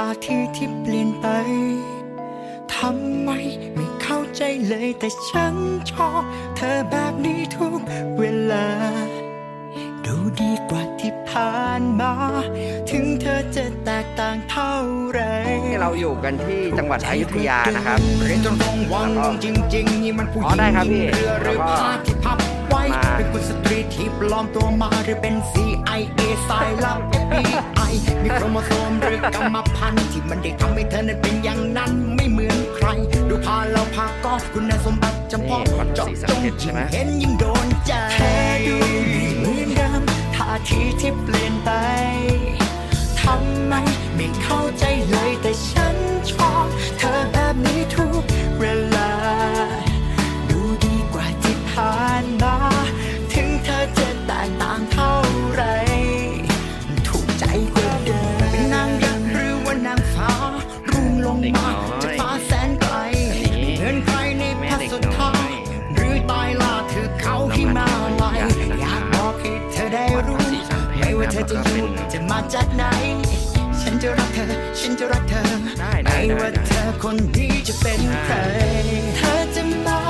ท่าทีที่เปลี่ยนไป ทำไมไม่เข้าใจเลยแต่ฉันชอบเธอแบบนี้ทุกเวลา ดูดีกว่าที่ ผ่านมา ถึงเธอจะแตกต่างเท่าไหรที่เราอยู่กันที่จังหวัดอยุธยานะครับเรียนจนรงวังงงจริงๆนี่มันผู้หอ๋ญิองได้ครับพี่เรือหรือแล้วก็ผ้าที่พับไว้มาเป็นกุลสตรีที่ปลอมตัวมาหรือเป็น CIA สายลับ FBI มีโครโมโซมหรือกรรมพันธุ์ที่มันได้ทำให้เธอนั้นเป็นอย่างนั้นไม่เหมือนใคร ดูพาเราพาก็คุณสมบัติจำเพาะนี่วัดเจาะศรีสัจนงเพชรใช่ยิ่งไหมเห็นยิ่งโดนใจ ท่าทีที่เปลี่ยนไป ว่าเธอจะอยู่จะมาจากไหน ฉันจะรักเธอ ฉันจะรักเธอได้ได้ไม่ว่าเธอคนนี้จะเป็นใคร เธอจะมา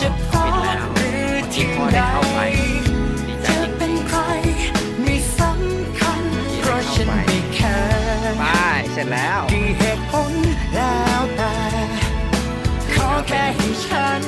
จะพบหรือที่พอใดได้เข้าไปดีใจเธอจริงเป็นใครไม่สำคัญเพราะฉันไม่แคร์ไปเสร็จแล้วกี่เหตุผลแล้วแต่ขอแค่ให้ฉัน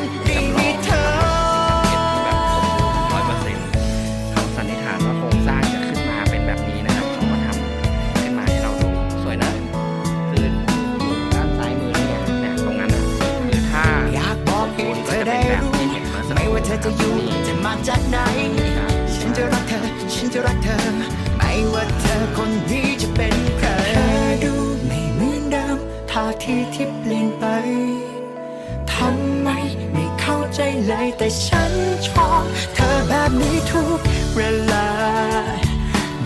อจะอยู่จะมาจากไหน ฉันจะรักเธอ ฉันจะรักเธอ ไม่ว่าเธอคนนี้จะเป็นใครเธอดูไม่เหมือนเดิมท่าทีที่เปลี่ยนไปทำไมไม่เข้าใจเลยแต่ฉันชอบ เธอแบบนี้ทุกเวลา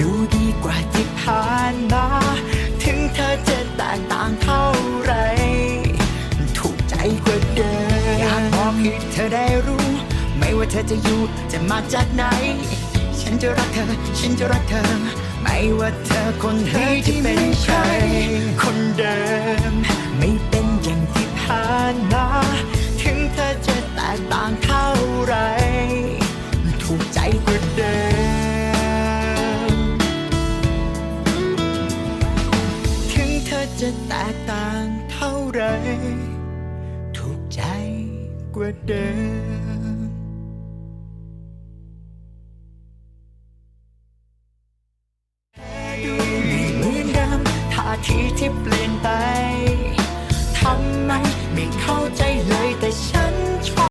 ดูดีกว่าที่ผ่านมา ถึงเธอจะแตกต่างเท่าไหรถูกใจกว่าเดิมอยากบอกให้เธอได้รู้ ว่าเธอจะอยู่จะมาจากไหน ฉันจะรักเธอ ฉันจะรักเธอ ไม่ว่าเธอคนนี้จะเป็นใคร คนเดิม ไม่เป็นอย่างที่ผ่านมา ถึงเธอจะแตกต่างเท่าไร ถูกใจกว่าเดิม ถึงเธอจะแตกต่างเท่าไร ถูกใจกว่าเดิม ที่เปลี่ยนไปทำไมไม่เข้าใจเลยแต่